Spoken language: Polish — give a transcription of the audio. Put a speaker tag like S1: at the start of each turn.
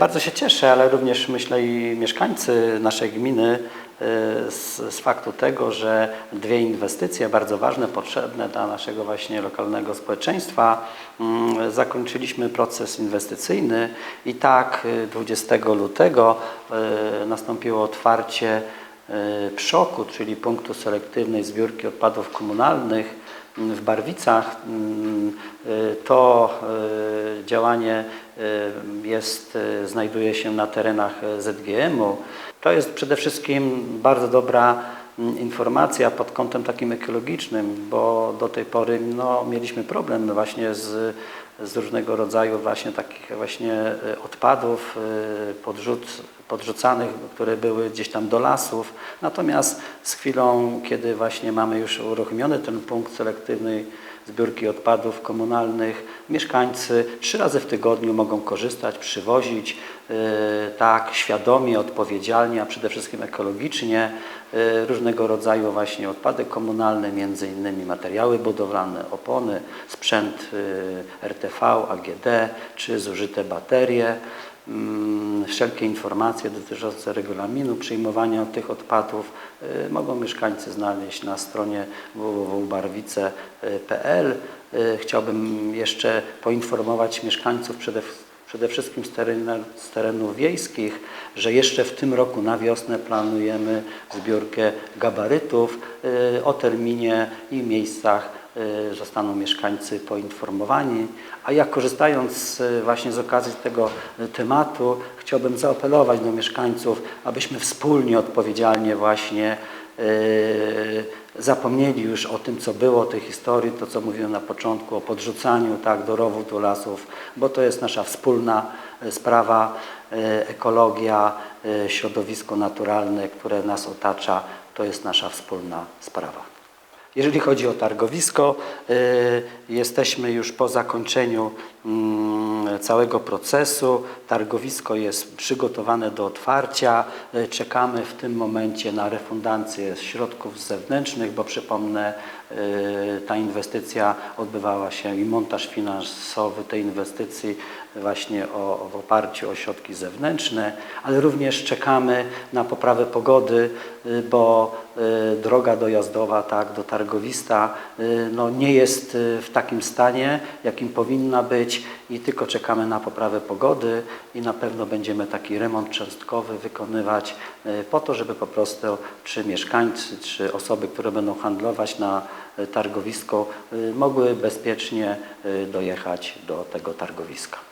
S1: Bardzo się cieszę, ale również myślę i mieszkańcy naszej gminy y, z, z faktu tego, że dwie inwestycje bardzo ważne, potrzebne dla naszego właśnie lokalnego społeczeństwa, mm, zakończyliśmy proces inwestycyjny i tak y, 20 lutego y, nastąpiło otwarcie y, PSZOK-u, czyli punktu selektywnej zbiórki odpadów komunalnych w Barwicach. Mm, y, To y, działanie y, jest, y, znajduje się na terenach y, ZGM-u. To jest przede wszystkim bardzo dobra mm, informacja pod kątem takim ekologicznym, bo do tej pory no, mieliśmy problem właśnie z, z różnego rodzaju właśnie takich właśnie odpadów podrzuc, podrzucanych, które były gdzieś tam do lasów. Natomiast z chwilą, kiedy właśnie mamy już uruchomiony ten punkt selektywnej zbiórki odpadów komunalnych, mieszkańcy trzy razy w tygodniu mogą korzystać, przywozić y, tak świadomie, odpowiedzialnie, a przede wszystkim ekologicznie y, różnego rodzaju właśnie odpady komunalne, między innymi materiały budowlane, opony, sprzęt y, RTV, AGD czy zużyte baterie. Mm, Wszelkie informacje dotyczące regulaminu przyjmowania tych odpadów y, mogą mieszkańcy znaleźć na stronie www.barwice.pl. Y, Chciałbym jeszcze poinformować mieszkańców przede, przede wszystkim z, terena, z terenów wiejskich, że jeszcze w tym roku na wiosnę planujemy zbiórkę gabarytów. Y, O terminie i miejscach zostaną mieszkańcy poinformowani. A ja korzystając y, właśnie z okazji tego y, tematu, chciałbym zaapelować do mieszkańców, abyśmy wspólnie, odpowiedzialnie właśnie y, zapomnieli już o tym, co było, tej historii, to co mówiłem na początku, o podrzucaniu tak, do rowów, do lasów, bo to jest nasza wspólna y, sprawa, y, ekologia, y, środowisko naturalne, które nas otacza, to jest nasza wspólna sprawa. Jeżeli chodzi o targowisko, y, jesteśmy już po zakończeniu mm, całego procesu. Targowisko jest przygotowane do otwarcia. Y, Czekamy w tym momencie na refundację środków zewnętrznych, bo przypomnę, y, ta inwestycja odbywała się i montaż finansowy tej inwestycji właśnie o, w oparciu o środki zewnętrzne, ale również czekamy na poprawę pogody, y, bo droga dojazdowa tak, do targowista no, nie jest w takim stanie, jakim powinna być i tylko czekamy na poprawę pogody i na pewno będziemy taki remont cząstkowy wykonywać y, po to, żeby po prostu czy mieszkańcy, czy osoby, które będą handlować na y, targowisko, y, mogły bezpiecznie dojechać do tego targowiska.